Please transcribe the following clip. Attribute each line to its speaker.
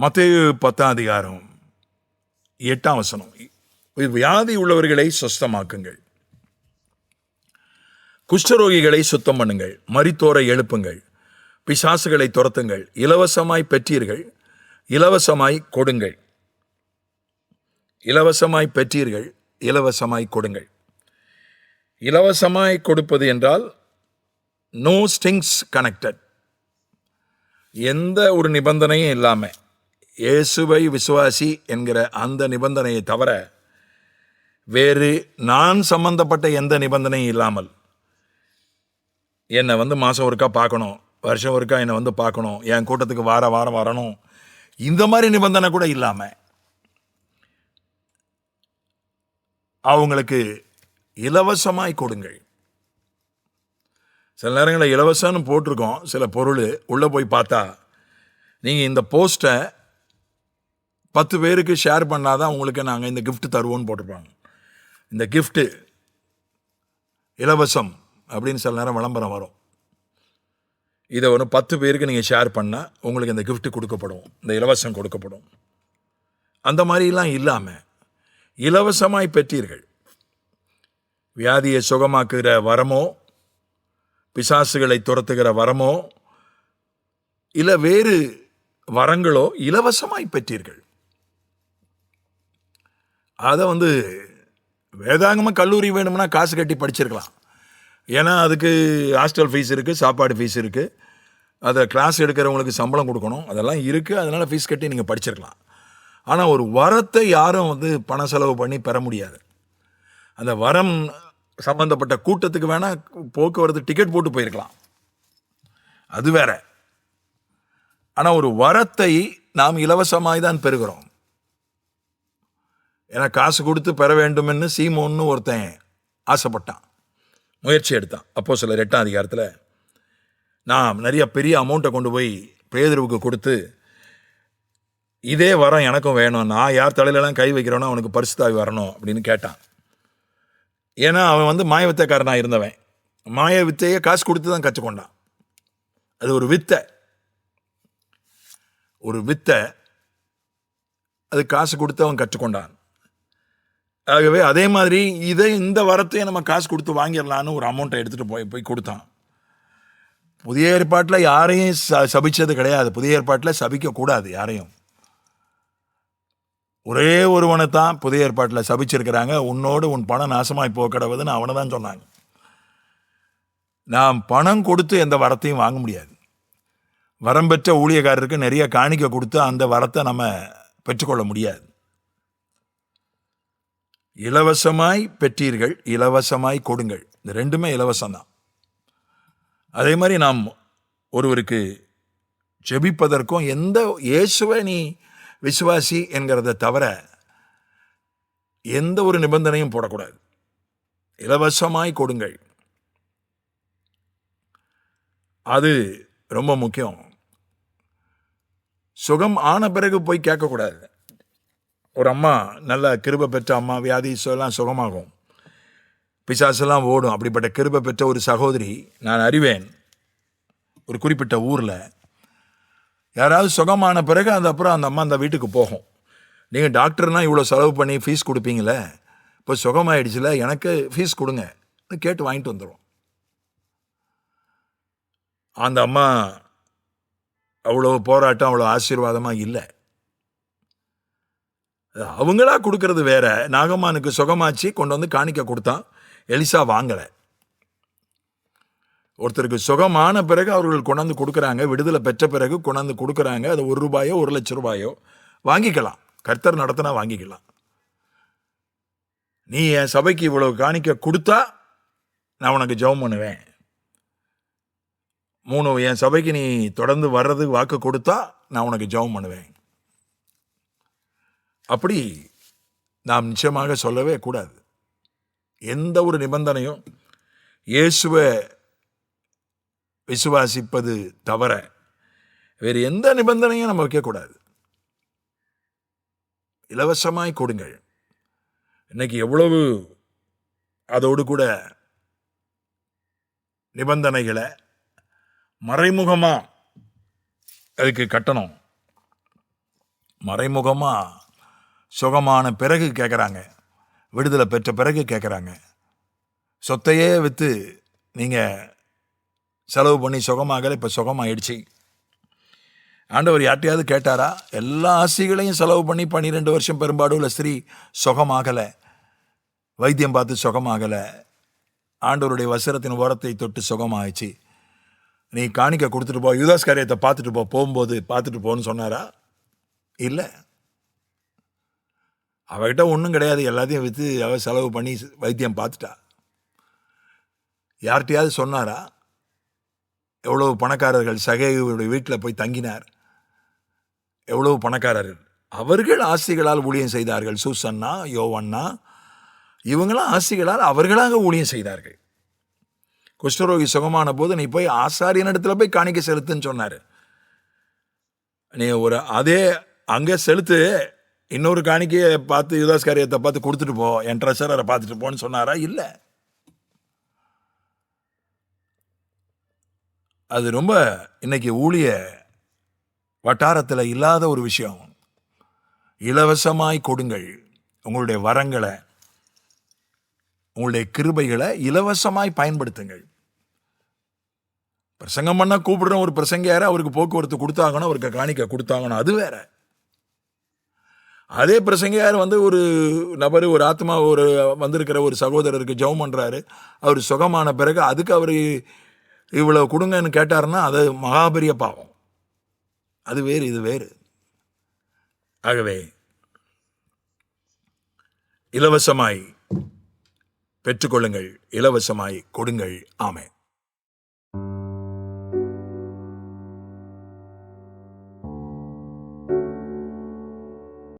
Speaker 1: மத்தேயு பத்தாம் அதிகாரம் எட்டாம் வசனம். வியாதி உள்ளவர்களை சுஸ்தமாக்குங்கள். குஷ்டரோகிகளை சுத்தம் பண்ணுங்கள். மரித்தோரை எழுப்புங்கள். பிசாசுகளை துரத்துங்கள். இலவசமாய் பெற்றீர்கள். இலவசமாய் கொடுங்கள். இலவசமாய் பெற்றீர்கள். இலவசமாய் கொடுங்கள். இலவசமாய் கொடுப்பது என்றால் நோ ஸ்டிங்ஸ் கனெக்டட் எந்த ஒரு நிபந்தனையும் இல்லாமல் இயேசுவை விசுவாசி என்கிற அந்த நிபந்தனையை தவிர வேறு நான் சம்பந்தப்பட்ட எந்த நிபந்தனையும் இல்லாமல் என்னை வந்து மாதம் ஒருக்கா பார்க்கணும் வருஷம் ஒருக்கா என்னை வந்து பார்க்கணும் என் கூட்டத்துக்கு வார வாரம் வரணும். இந்த மாதிரி நிபந்தனை கூட இல்லாமல் அவங்களுக்கு இலவசமாய் கொடுங்கள். சில நேரங்களில் இலவசம்னு போட்டிருக்கோம் சில பொருள் உள்ளே போய் பார்த்தா நீங்கள் இந்த போஸ்ட்டை பத்து பேருக்கு ஷேர் பண்ணாதான் உங்களுக்கு நாங்கள் இந்த கிஃப்ட் தருவோம்னு போட்டிருப்பாங்க. இந்த கிஃப்ட்டு இலவசம் அப்படின்னு சில நேரம் விளம்பரம் வரும். இதை ஒன்று பத்து பேருக்கு நீங்கள் ஷேர் பண்ணால் உங்களுக்கு இந்த கிஃப்ட்டு கொடுக்கப்படும். இந்த இலவசம் கொடுக்கப்படும். அந்த மாதிரிலாம் இல்லாமல் இலவசமாய் பெற்றீர்கள். வியாதியை சுகமாக்குகிற வரமோ பிசாசுகளை துரத்துகிற வரமோ இல்லை வேறு வரங்களோ இலவசமாய் பெற்றீர்கள். அதை வந்து வேதாங்கமாக கல்லூரி வேணும்னா காசு கட்டி படிச்சிருக்கலாம். ஏன்னா அதுக்கு ஹாஸ்டல் ஃபீஸ் இருக்குது சாப்பாடு ஃபீஸ் இருக்குது அதை கிளாஸ் எடுக்கிறவங்களுக்கு சம்பளம் கொடுக்கணும். அதெல்லாம் இருக்குது அதனால் ஃபீஸ் கட்டி நீங்கள் படிச்சிருக்கலாம். ஆனால் ஒரு வரத்தை யாரும் வந்து பண செலவு பண்ணி பெற முடியாது. அந்த வரம் சம்மந்தப்பட்ட கூட்டத்துக்கு வேணால் போக்குவரத்து டிக்கெட் போட்டு போயிருக்கலாம். அது வேற. ஆனால் ஒரு வரத்தை நாம் இலவசமாய் தான் பெறுகிறோம். ஏன்னா காசு கொடுத்து பெற வேண்டும்னு சீமோன்னு ஒருத்தன் ஆசைப்பட்டான். முயற்சி எடுத்தான். அப்போ சில எட்டாம் அதிகாரத்தில் நான் நிறைய பெரிய அமௌண்ட்டை கொண்டு போய் பேதருவுக்கு கொடுத்து இதே வரம் எனக்கும் வேணும். நான் யார் தலையிலலாம் கை வைக்கிறேனோ அவனுக்கு பரிசுத்தாவி வரணும் அப்படின்னு கேட்டான். ஏன்னா அவன் வந்து மாய வித்தைக்காரனாக இருந்தவன். மாய வித்தையை காசு கொடுத்து தான் கற்றுக்கொண்டான். அது ஒரு வித்தை. ஒரு வித்தை. அது காசு கொடுத்து அவன் கற்றுக்கொண்டான். ஆகவே அதே மாதிரி இதை இந்த வரத்தையே நம்ம காசு கொடுத்து வாங்கிடலான்னு ஒரு அமௌண்ட்டை எடுத்துகிட்டு போய் போய் கொடுத்தான். புதிய ஏற்பாட்டில் யாரையும் ச சபித்தது கிடையாது. புதிய ஏற்பாட்டில் சபிக்கக்கூடாது யாரையும். ஒரே ஒருவனை தான் புதிய ஏற்பாட்டில் சபிச்சிருக்கிறாங்க. உன்னோடு உன் பணம் நாசமாய் போக கிடவுதுன்னு அவனை தான் சொன்னாங்க. நாம் பணம் கொடுத்து எந்த வரத்தையும் வாங்க முடியாது. வரம் பெற்ற ஊழியக்காரருக்கு நிறைய காணிக்க கொடுத்து அந்த வரத்தை நம்ம பெற்றுக்கொள்ள முடியாது. இலவசமாய் பெற்றீர்கள் இலவசமாய் கொடுங்கள். இந்த ரெண்டுமே இலவசம்தான். அதே மாதிரி நாம் ஒருவருக்கு ஜெபிப்பதற்கும் எந்த இயேசுவை நீ விசுவாசி என்கிறத தவிர எந்த ஒரு நிபந்தனையும் போடக்கூடாது. இலவசமாய் கொடுங்கள். அது ரொம்ப முக்கியம். சுகம் ஆன பிறகு போய் கேட்கக்கூடாது. ஒரு அம்மா நல்ல கிருபை பெற்ற அம்மா வியாதி எல்லாம் சுகமாகும். பிசாசெல்லாம் ஓடும். அப்படிப்பட்ட கிருபை பெற்ற ஒரு சகோதரி நான் அறிவேன். ஒரு குறிப்பிட்ட ஊரில். யாராவது சுகமான பிறகு அது அப்புறம் அந்த அம்மா அந்த வீட்டுக்கு போகும். நீங்கள் டாக்டர்னா இவ்வளோ செலவு பண்ணி ஃபீஸ் கொடுப்பீங்களே? இப்போ சுகமாயிடுச்சுல எனக்கு ஃபீஸ் கொடுங்க. கேட்டு வாங்கிட்டு வந்துடும் அந்த அம்மா அவ்வளோ போராட்டம் அவ்வளோ ஆசீர்வாதமாக இல்லை. அவங்களா கொடுக்கறது வேற. நாகம்மானுக்கு சுகமாச்சு கொண்டு வந்து காணிக்க கொடுத்தான். எலிசா வாங்கலை. ஒருத்தருக்கு சுகமான பிறகு அவர்கள் கொண்டாந்து கொடுக்குறாங்க. விடுதலை பெற்ற பிறகு கொண்டாந்து கொடுக்குறாங்க. அது ஒரு ரூபாயோ ஒரு லட்ச ரூபாயோ. வாங்கிக்கலாம். கர்த்தர் நடத்தினா வாங்கிக்கலாம். நீ என் சபைக்கு இவ்வளவு காணிக்க கொடுத்தா நான் உனக்கு ஜெபம் பண்ணுவேன். மூணு என் சபைக்கு நீ தொடர்ந்து வர்றது வாக்கு கொடுத்தா நான் உனக்கு ஜெபம் பண்ணுவேன். அப்படி நாம் நிச்சயமாக சொல்லவே கூடாது. எந்த ஒரு நிபந்தனையும் இயேசுவை விசுவாசிப்பது தவிர வேறு எந்த நிபந்தனையும் நம்ம வைக்கக்கூடாது இலவசமாய் கொடுங்கள். இன்னைக்கு எவ்வளவு அதோடு கூட நிபந்தனைகளை மறைமுகமாக அதுக்கு கட்டணம். மறைமுகமாக சுகமான பிறகு கேட்குறாங்க விடுதலை பெற்ற பிறகு கேட்குறாங்க சொத்தையே விற்று நீங்கள் செலவு பண்ணி சுகமாகல இப்போ சுகமாயிடுச்சு. ஆண்டவர் யார்ட்டையாவது கேட்டாரா? எல்லா ஆசைகளையும் செலவு பண்ணி பன்னிரெண்டு வருஷம் பெரும்பாடுள்ள ஸ்திரீ சுகமாகலை. வைத்தியம் பார்த்து சுகமாகலை. ஆண்டவருடைய வசரத்தின் ஓரத்தை தொட்டு சுகமாயிடுச்சு. நீ காணிக்க கொடுத்துட்டு போ யுதாஸ் காரியத்தை பார்த்துட்டு போ போகும்போது பார்த்துட்டு போன்னு சொன்னாரா? இல்லை. அவகிட்ட ஒன்றும் கிடையாது. எல்லாத்தையும் விற்று அவ செலவு பண்ணி வைத்தியம் பார்த்துட்டா. யார்கிட்டையாவது சொன்னாரா? எவ்வளவு பணக்காரர்கள் சகையுடைய வீட்டில் போய் தங்கினார். எவ்வளவு பணக்காரர்கள். அவர்கள் ஆசிகளால் ஊழியம் செய்தார்கள். சூசன்னா யோவண்ணா இவங்களாம் ஆசைகளால் அவர்களாக ஊழியம் செய்தார்கள். குஷ்டரோகி சுகமான போது நீ போய் ஆசாரியன் இடத்துல போய் காணிக்க செலுத்துன்னு சொன்னார். நீ ஒரு அதே அங்கே செலுத்து. இன்னொரு காணிக்கையை பார்த்து யுதாஸ் காரியத்தை பார்த்து கொடுத்துட்டு போ. என் ட்ரெஷரரை பார்த்துட்டு போன்னு சொன்னாரா? இல்லை. அது ரொம்ப இன்னைக்கு ஊழிய வட்டாரத்தில் இல்லாத ஒரு விஷயம். இலவசமாய் கொடுங்கள். உங்களுடைய வரங்களை உங்களுடைய கிருபைகளை இலவசமாய் பயன்படுத்துங்கள். பிரசங்கம் பண்ணால் கூப்பிடுற ஒரு பிரசங்கியார அவருக்கு போக்குவரத்து கொடுத்தாங்கன்னா அவருக்கு காணிக்க கொடுத்தாங்கன்னா அது வேற. அதே பிரசங்கையார் வந்து ஒரு நபர் ஒரு ஆத்மா ஒரு வந்திருக்கிற ஒரு சகோதரருக்கு ஜெபம் பண்ணுறாரு அவர் சுகமான பிறகு அதுக்கு அவர் இவ்வளோ கொடுங்கன்னு கேட்டாருன்னா அது மகாபெரிய பாவம். அது வேறு இது வேறு. ஆகவே இலவசமாய் பெற்றுக்கொள்ளுங்கள் இலவசமாய் கொடுங்கள். ஆமை